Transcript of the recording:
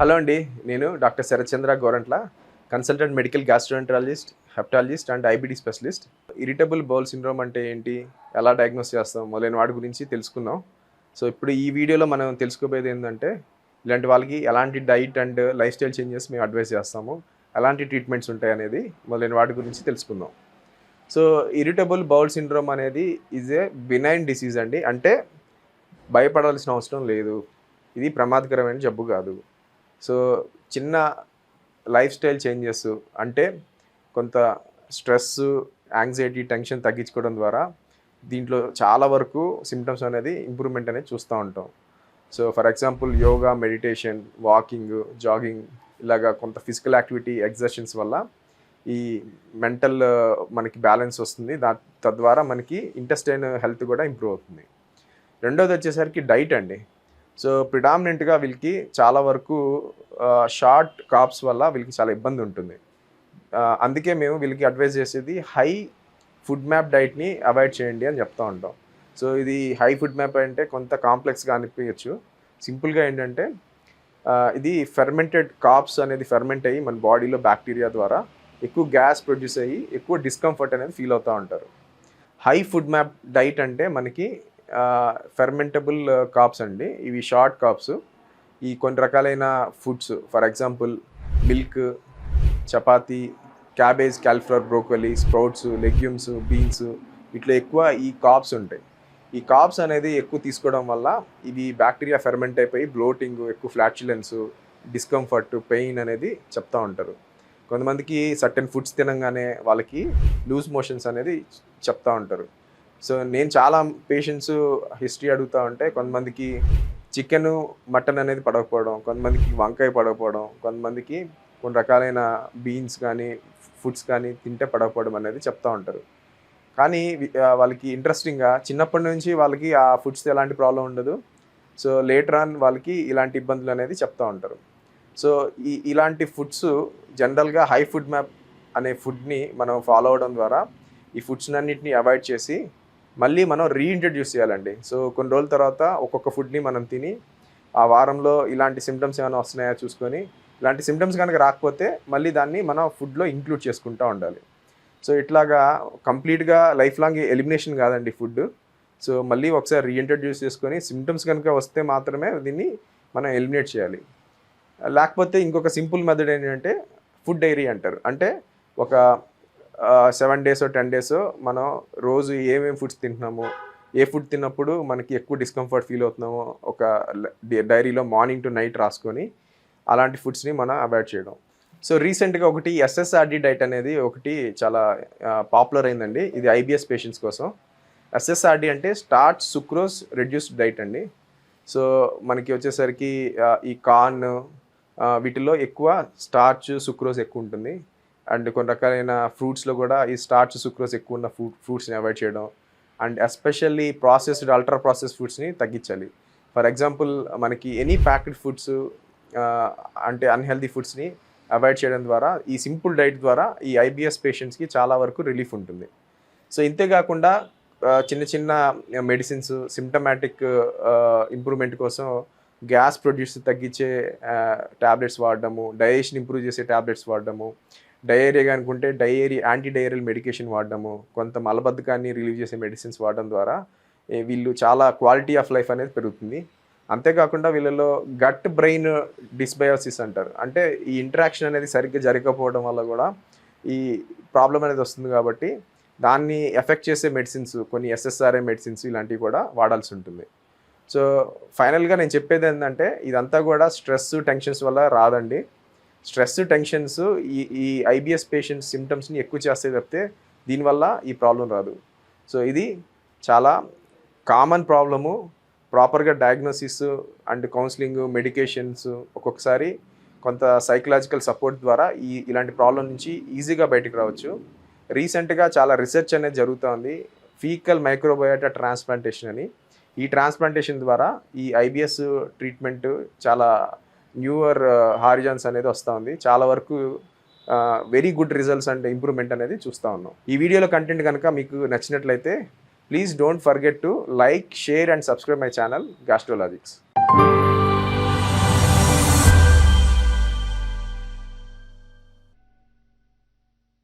Hello అండి నేను doctor Sarathchandra Gorantla consultant medical gastroenterologist hepatologist and IBD specialist. Irritable bowel syndrome అంటే ఏంటి ఎలా డయాగ్నోస్ చేస్తాం మొదలైన వాటి గురించి తెలుసుకుందాం. సో ఇప్పుడు ఈ వీడియోలో మనం తెలుసుకోబోయేది ఏంటంటే ఇలాంటి వాళ్ళకి ఎలాంటి diet and life style changes మేము అడ్వైస్ చేస్తాము ఎలాంటి ట్రీట్మెంట్స్ ఉంటాయి అనేది మొదలైన వాటి గురించి తెలుసుకుందాం. సో ఇరిటబుల్ బౌల్ సిండ్రోమ్ అనేది ఈజ్ ఏ బినైన్ డిసీజ్ అండి. అంటే భయపడాల్సిన అవసరం లేదు. ఇది ప్రమాదకరమైన జబ్బు కాదు. సో చిన్న లైఫ్ స్టైల్ చేంజెస్ అంటే కొంత స్ట్రెస్ యాంగ్జైటీ టెన్షన్ తగ్గించుకోవడం ద్వారా దీంట్లో చాలా వరకు సిమ్టమ్స్ అనేది ఇంప్రూవ్మెంట్ అనేది చూస్తూ ఉంటాం. So for example yoga meditation walking jogging ఇలాగా కొంత ఫిజికల్ యాక్టివిటీ ఎగ్జర్షన్స్ వల్ల ఈ మెంటల్ మనకి బ్యాలెన్స్ వస్తుంది. దా తద్వారా మనకి ఇంటెస్టైన్ హెల్త్ కూడా ఇంప్రూవ్ అవుతుంది. రెండోది వచ్చేసరికి డైట్ అండి. సో ప్రిడామినెంట్గా వీళ్ళకి చాలా వరకు షార్ట్ కాప్స్ వల్ల వీళ్ళకి చాలా ఇబ్బంది ఉంటుంది. అందుకే మేము వీళ్ళకి అడ్వైజ్ చేసేది హై ఫుడ్ మ్యాప్ డైట్ని అవాయిడ్ చేయండి అని చెప్తూ ఉంటాం. సో ఇది హై ఫుడ్ మ్యాప్ అంటే కొంత కాంప్లెక్స్గా అనిపించచ్చు. సింపుల్గా ఏంటంటే ఇది ఫెర్మెంటెడ్ కాప్స్ అనేది ఫెర్మెంట్ అయ్యి మన బాడీలో బ్యాక్టీరియా ద్వారా ఎక్కువ గ్యాస్ ప్రొడ్యూస్ అయ్యి ఎక్కువ డిస్కంఫర్ట్ అనేది ఫీల్ అవుతూ ఉంటారు. హై ఫుడ్ మ్యాప్ డైట్ అంటే మనకి ఫెర్మెంటబుల్ కాప్స్ అండి. ఇవి షార్ట్ కాప్స్ ఈ కొన్ని రకాలైన foods for example milk chapati cabbage cauliflower broccoli sprouts legumes beans ఇట్లా ఎక్కువ ఈ కాప్స్ ఉంటాయి. ఈ కాప్స్ అనేది ఎక్కువ తీసుకోవడం వల్ల ఇవి బ్యాక్టీరియా ఫెర్మెంట్ అయిపోయి బ్లోటింగ్ ఎక్కువ ఫ్లాచులెన్స్ డిస్కంఫర్ట్ పెయిన్ అనేది చెప్తా ఉంటారు. కొంతమందికి సర్టెన్ ఫుడ్స్ తినంగానే వాళ్ళకి లూజ్ మోషన్స్ అనేది చెప్తా ఉంటారు. సో నేను చాలా పేషెంట్స్ హిస్టరీ అడుగుతా ఉంటే కొంతమందికి చికెన్ మటన్ అనేది పడకపోవడం కొంతమందికి వంకాయ పడకపోవడం కొంతమందికి కొన్ని రకాలైన బీన్స్ కానీ ఫుడ్స్ కానీ తింటే పడకపోవడం అనేది చెప్తూ ఉంటారు. కానీ వాళ్ళకి ఇంట్రెస్టింగ్గా చిన్నప్పటి నుంచి వాళ్ళకి ఆ ఫుడ్స్ ఎలాంటి ప్రాబ్లం ఉండదు. సో లేటర్ ఆన్ వాళ్ళకి ఇలాంటి ఇబ్బందులు అనేది చెప్తూ ఉంటారు. సో ఈ ఇలాంటి ఫుడ్స్ జనరల్గా హై ఫుడ్ మ్యాప్ అనే ఫుడ్ని మనం ఫాలో అవడం ద్వారా ఈ ఫుడ్స్ అన్నింటినీ అవాయిడ్ చేసి మళ్ళీ మనం రీఇంట్రడ్యూస్ చేయాలండి. సో కొన్ని రోజుల తర్వాత ఒక్కొక్క ఫుడ్ని మనం తిని ఆ వారంలో ఇలాంటి సిమ్టమ్స్ ఏమైనా వస్తున్నాయా చూసుకొని ఇలాంటి సిమ్టమ్స్ కనుక రాకపోతే మళ్ళీ దాన్ని మనం ఫుడ్లో ఇంక్లూడ్ చేసుకుంటూ ఉండాలి. సో ఇట్లాగా కంప్లీట్గా లైఫ్ లాంగ్ ఎలిమినేషన్ కాదండి ఫుడ్ సో మళ్ళీ ఒకసారి రీఇంట్రడ్యూస్ చేసుకొని సిమ్టమ్స్ కనుక వస్తే మాత్రమే దీన్ని మనం ఎలిమినేట్ చేయాలి. లేకపోతే ఇంకొక సింపుల్ మెథడ్ ఏంటంటే ఫుడ్ డైరీ అంటారు. అంటే ఒక సెవెన్ డేస్ టెన్ డేస్ మనం రోజు ఏమేమి ఫుడ్స్ తింటున్నాము ఏ ఫుడ్ తిన్నప్పుడు మనకి ఎక్కువ డిస్కంఫర్ట్ ఫీల్ అవుతున్నామో ఒక డైరీలో మార్నింగ్ టు నైట్ రాసుకొని అలాంటి ఫుడ్స్ని మనం అవాయిడ్ చేయడం. సో రీసెంట్గా ఒకటి ఎస్ఎస్ఆర్డి డైట్ అనేది ఒకటి చాలా పాపులర్ అయిందండి. ఇది ఐబిఎస్ పేషెంట్స్ కోసం. ఎస్ఎస్ఆర్డి అంటే స్టార్ట్ సుక్రోస్ రెడ్యూస్డ్ డైట్ అండి. సో మనకి వచ్చేసరికి ఈ కార్న్ వీటిల్లో ఎక్కువ స్టార్చ్ సుక్రోస్ ఎక్కువ ఉంటుంది. అండ్ కొన్ని రకాలైన ఫ్రూట్స్లో కూడా ఈ స్టార్చ్ సుక్రోస్ ఎక్కువ ఉన్న ఫ్రూట్ ఫ్రూట్స్ని అవాయిడ్ చేయడం. And especially processed ultra process ఫుడ్స్ని తగ్గించాలి. ఫర్ ఎగ్జాంపుల్ మనకి ఎనీ ప్యాక్డ్ ఫుడ్స్ అంటే అన్హెల్దీ ఫుడ్స్ని అవాయిడ్ చేయడం ద్వారా ఈ సింపుల్ డైట్ ద్వారా ఈ ఐబిఎస్ పేషెంట్స్కి చాలా వరకు రిలీఫ్ ఉంటుంది. సో ఇంతే కాకుండా చిన్న చిన్న మెడిసిన్స్ సిమ్టమాటిక్ ఇంప్రూవ్మెంట్ కోసం గ్యాస్ ప్రొడ్యూస్ తగ్గించే ట్యాబ్లెట్స్ వాడడము డైజెషన్ ఇంప్రూవ్ చేసే ట్యాబ్లెట్స్ వాడడము డయేరియా అనుకుంటే డయేరి యాంటీ డయేరియల్ మెడికేషన్ వాడడము కొంత మలబద్ధకాన్ని రిలీవ్ చేసే మెడిసిన్స్ వాడడం ద్వారా వీళ్ళు చాలా క్వాలిటీ ఆఫ్ లైఫ్ అనేది పెరుగుతుంది. అంతేకాకుండా వీళ్ళలో గట్ బ్రెయిన్ డిస్బయోసిస్ అంటారు. అంటే ఈ ఇంటరాక్షన్ అనేది సరిగ్గా జరగకపోవడం వల్ల కూడా ఈ ప్రాబ్లం అనేది వస్తుంది కాబట్టి దాన్ని ఎఫెక్ట్ చేసే మెడిసిన్స్ కొన్ని ఎస్ఎస్ఆర్ఏ మెడిసిన్స్ ఇలాంటివి కూడా వాడాల్సి ఉంటుంది. సో ఫైనల్గా నేను చెప్పేది ఏంటంటే ఇదంతా కూడా స్ట్రెస్ టెన్షన్స్ వల్ల రాదండి. స్ట్రెస్ టెన్షన్స్ ఈ ఈ ఐబిఎస్ పేషెంట్స్ సిమ్టమ్స్ని ఎక్కువ చేస్తే తప్పితే దీనివల్ల ఈ ప్రాబ్లం రాదు. సో ఇది చాలా కామన్ ప్రాబ్లము. ప్రాపర్గా డయాగ్నోసిస్ అండ్ కౌన్సిలింగ్ మెడికేషన్స్ ఒక్కొక్కసారి కొంత సైకలాజికల్ సపోర్ట్ ద్వారా ఈ ఇలాంటి ప్రాబ్లం నుంచి ఈజీగా బయటకు రావచ్చు. రీసెంట్గా చాలా రీసెర్చ్ అనేది జరుగుతోంది. ఫీకల్ మైక్రోబయోటా ట్రాన్స్ప్లాంటేషన్ అని. ఈ ట్రాన్స్ప్లాంటేషన్ ద్వారా ఈ ఐబిఎస్ ట్రీట్మెంట్ చాలా న్యూయర్ హారిజాన్స్ అనేది వస్తూ ఉంది. చాలా వరకు very good results and improvement అనేది చూస్తూ ఉన్నాం. ఈ వీడియోలో కంటెంట్ కనుక మీకు నచ్చినట్లయితే please don't forget to like share and subscribe my channel Gastrologics